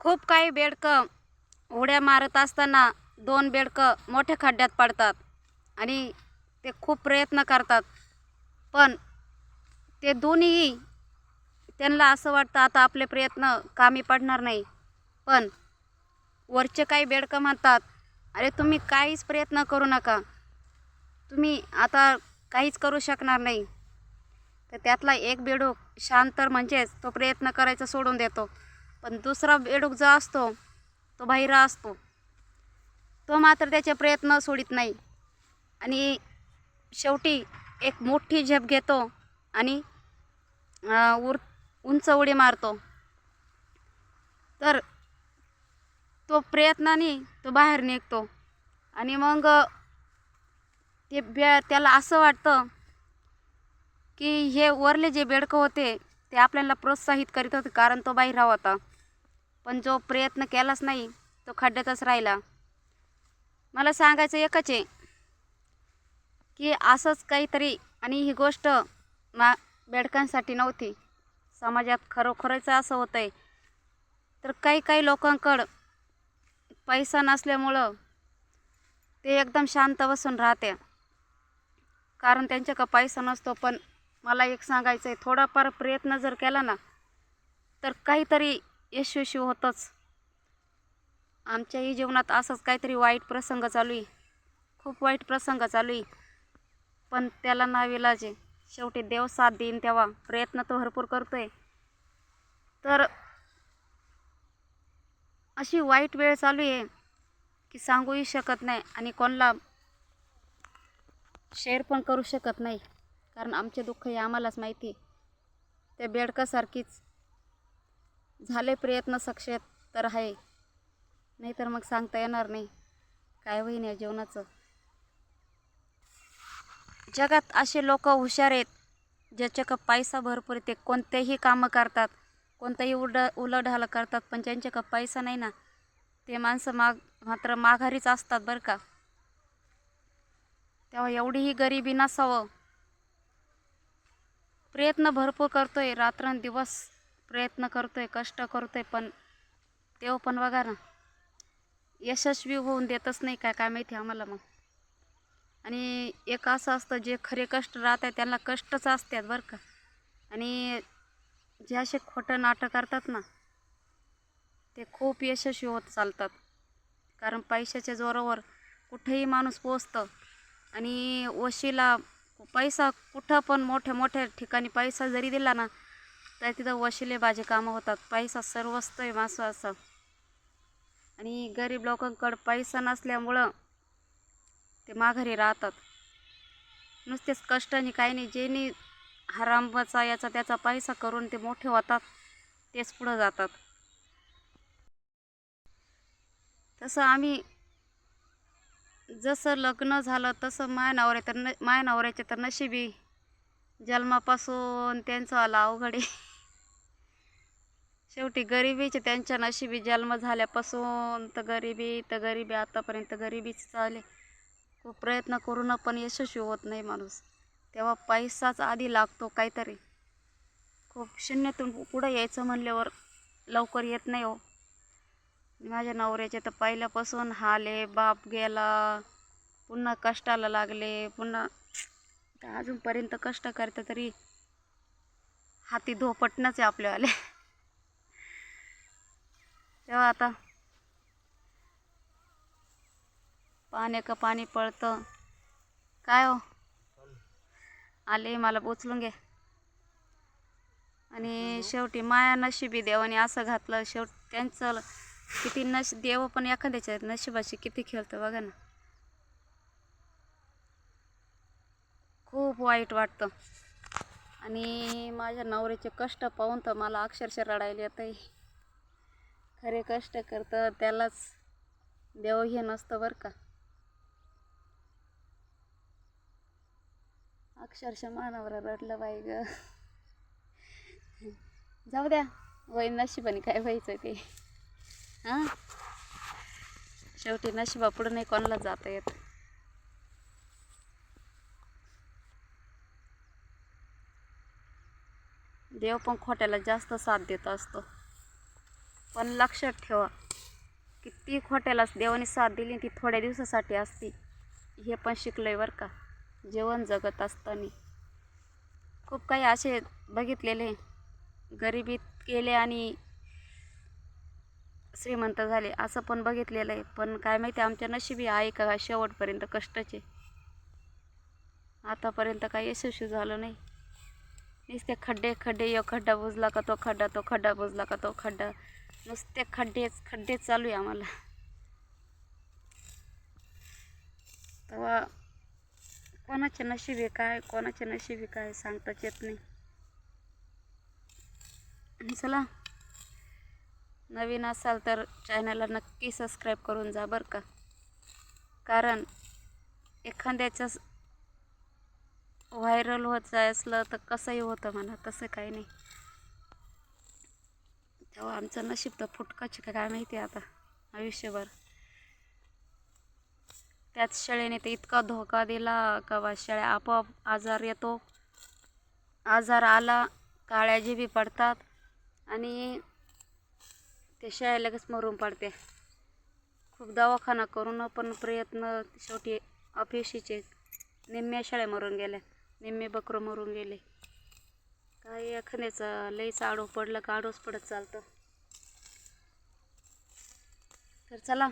खूप काही बेडकं उड्या मारत असताना दोन बेडकं मोठ्या खड्ड्यात पडतात आणि ते खूप प्रयत्न करतात. पण ते दोन्हीही त्यांना असं वाटतं आता आपले प्रयत्न कामी पडणार नाही. पण वरचे काही बेडकं म्हणतात अरे तुम्ही काहीच प्रयत्न करू नका. तुम्ही आता काहीच करू शकणार नाही. तर त्यातला एक बेडूक शांत म्हणजेच तो प्रयत्न करायचा सोडून देतो. पण दुसरा बेडूक जो असतो तो बहिरा असतो. तो मात्र त्याचे प्रयत्न सोडित नाही. आणि शेवटी एक मोठी झेप घेतो आणि उर उंच उडी मारतो. तर तो प्रयत्नाने तो बाहेर निघतो. आणि मग ते बे त्याला असं वाटतं की हे वरले जे बेडकं होते ते आपल्याला प्रोत्साहित करीत होते कारण तो बाहेर होता. पण जो प्रयत्न केलाच नाही तो खड्ड्यातच राहिला. मला सांगायचं एकच आहे की असंच काहीतरी आणि ही गोष्ट मा बेडकांसाठी नव्हती. समाजात खरोखरच असं होतं आहे तर काही काही लोकांकडं पैसा नसल्यामुळं ते एकदम शांत बसून राहते कारण त्यांच्याकडं पैसा नसतो पण मला एक सांगायचं आहे थोडाफार प्रयत्न जर केला ना तर काहीतरी यशस्वी होतंच. आमच्याही जीवनात असंच काहीतरी वाईट प्रसंग चालू आहे. खूप वाईट प्रसंग चालू आहे. पण त्याला नाविलाज आहे शेवटी देव साथ देईन तेव्हा प्रयत्न तर भरपूर करतोय. तर अशी वाईट वेळ चालू आहे की सांगूही शकत नाही आणि कोणाला शेअर पण करू शकत नाही. कारण आमचे दुःख हे आम्हालाच माहिती त्या बेडकासारखीच झाले प्रयत्न सक्षेत तर आहे. नाहीतर मग सांगता येणार नाही. काय होईन या जीवनाचं? जगात असे लोक हुशार आहेत ज्याच्याकडं पैसा भरपूर ते कोणतेही कामं करतात कोणतंही उड उलढाल करतात पण ज्यांच्याकडं पैसा नाही ना ते माणसं माग मात्र माघारीच असतात बरं का. तेव्हा एवढीही गरिबी नसावं. प्रयत्न भरपूर करतोय रात्रंदिवस. प्रयत्न करतो आहे कष्ट करतो आहे पण तेव्हा पण बघा ना. यशस्वी होऊन देतच नाही काय काय माहिती आम्हाला मग. आणि एक असं असतं जे खरे कष्ट राहत आहे त्यांना कष्टच असतात बरं का. आणि जे असे खोटं नाटक करतात ना ते खूप यशस्वी होत चालतात. कारण पैशाच्या जोरावर कुठेही माणूस पोचतं आणि वशीला पैसा कुठं पण मोठ्या मोठ्या ठिकाणी पैसा जरी दिला ना तर तिथं वशिलेबाजी कामं होतात. पैसा सर्वस्त आहे माणसं असं. आणि गरीब लोकांकडं पैसा नसल्यामुळं ते माघारी राहतात. नुसतेच कष्टाने काही नाही. ज्यांनी हरामचा याचा त्याचा पैसा करून ते मोठे होतात तेच पुढं जातात. तसं आम्ही जसं लग्न झालं तसं माय नवऱ्या तर न माय नवऱ्याचे तर नशिबी जन्मापासून त्यांचं आलं अवघड. आहे शेवटी गरिबीचे त्यांच्या नशिबी जन्म झाल्यापासून तर गरिबी तर गरिबी आतापर्यंत गरिबीच चालले खूप प्रयत्न करून पण यशस्वी होत नाही माणूस. तेव्हा पैसाच आधी लागतो काहीतरी. खूप शून्यातून पुढं यायचं म्हणल्यावर लवकर येत नाही हो. माझ्या नवऱ्याचे तर पहिल्यापासून हाले बाप गेला पुन्हा कष्टाला लागले पुन्हा अजूनपर्यंत कष्ट करते तरी हाती धोपटणंच आहे आपल्यावाले. तेव्हा आता पाण्या का पाणी पळतं. काय हो? आले मला उचलून घे. आणि शेवटी माया नशिबी देवाने असं घातलं शेवट त्यांचं किती नश देव पण एखाद्याच्या नशिबाशी किती खेळतं बघा ना. खूप वाईट वाटतं. आणि माझ्या नवऱ्याचे कष्ट पाहून तर मला अक्षरशः रडायला येतं खरे कष्ट करतं त्यालाच देव हे नसतं बरं का. अक्षरशः मानावर रडलं बाई ग. जाऊ द्या वय नशिबाने काय व्हायचं ते. हां? शेवटी नशिबा पुढं नाही कोणाला जाता येत. देव पण खोट्याला जास्त साथ देत असतो. पण लक्षात ठेवा की ती खोट्यालाच देवाने साथ दिली ती थोड्या दिवसासाठी असती. हे पण शिकलोय बरं का. जेवण जगत असताना. खूप काही असे बघितलेले. गरिबीत गेले आणि श्रीमंत झाले असं पण बघितलेलं आहे. पण काय माहिती आमच्या नशिबी आहे का शेवटपर्यंत कष्टाचे आतापर्यंत काही यशस्वी झालं नाही. नुसते खड्डे खड्डे यो खड्डा बुजला का तो खड्डा तो खड्डा बुजला का तो खड्डा. नुसते खड्डेच खड्डेच चालू आहे आम्हाला. तेव्हा कोणाचे नशीब आहे काय कोणाचे नशीब आहे काय सांगताच येत नाही. चला नवीन असाल तर चॅनलला नक्की सबस्क्राईब करून जा बरं का. कारण एखाद्याचं व्हायरल होत जाय असलं तर कसंही होतं म्हणा तसं काही नाही. तेव्हा आमचं नशीब तर फुटकाची का? काय माहिती आता आयुष्यभर. त्याच शेळेने तर इतका धोका दिला का बा शेळ्या आपोआप आजार येतो. आजार आला काळ्याजी बी पडतात आणि ते शेळ्या लगेच मरून पडते. खूप दवाखाना करून पण प्रयत्न शेवटी अपयशीचे निम्म्या शेळ्या मरून गेल्या निम्मे बकरं मरून गेले. काय एखाद्याचं लईच आडो पडलं का आडोच पडत चालतं. तर चला.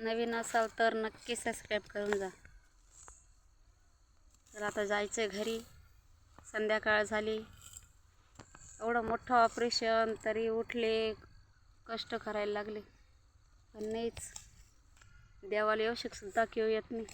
नवीन असाल तर नक्की सबस्क्राईब करून जा. तर आता जायचं आहे घरी. संध्याकाळ झाली. एवढं मोठं ऑपरेशन तरी उठले कष्ट करायला लागले. पण नाहीच. देवाला येऊ शकसुद्धा किंवा येत नाही.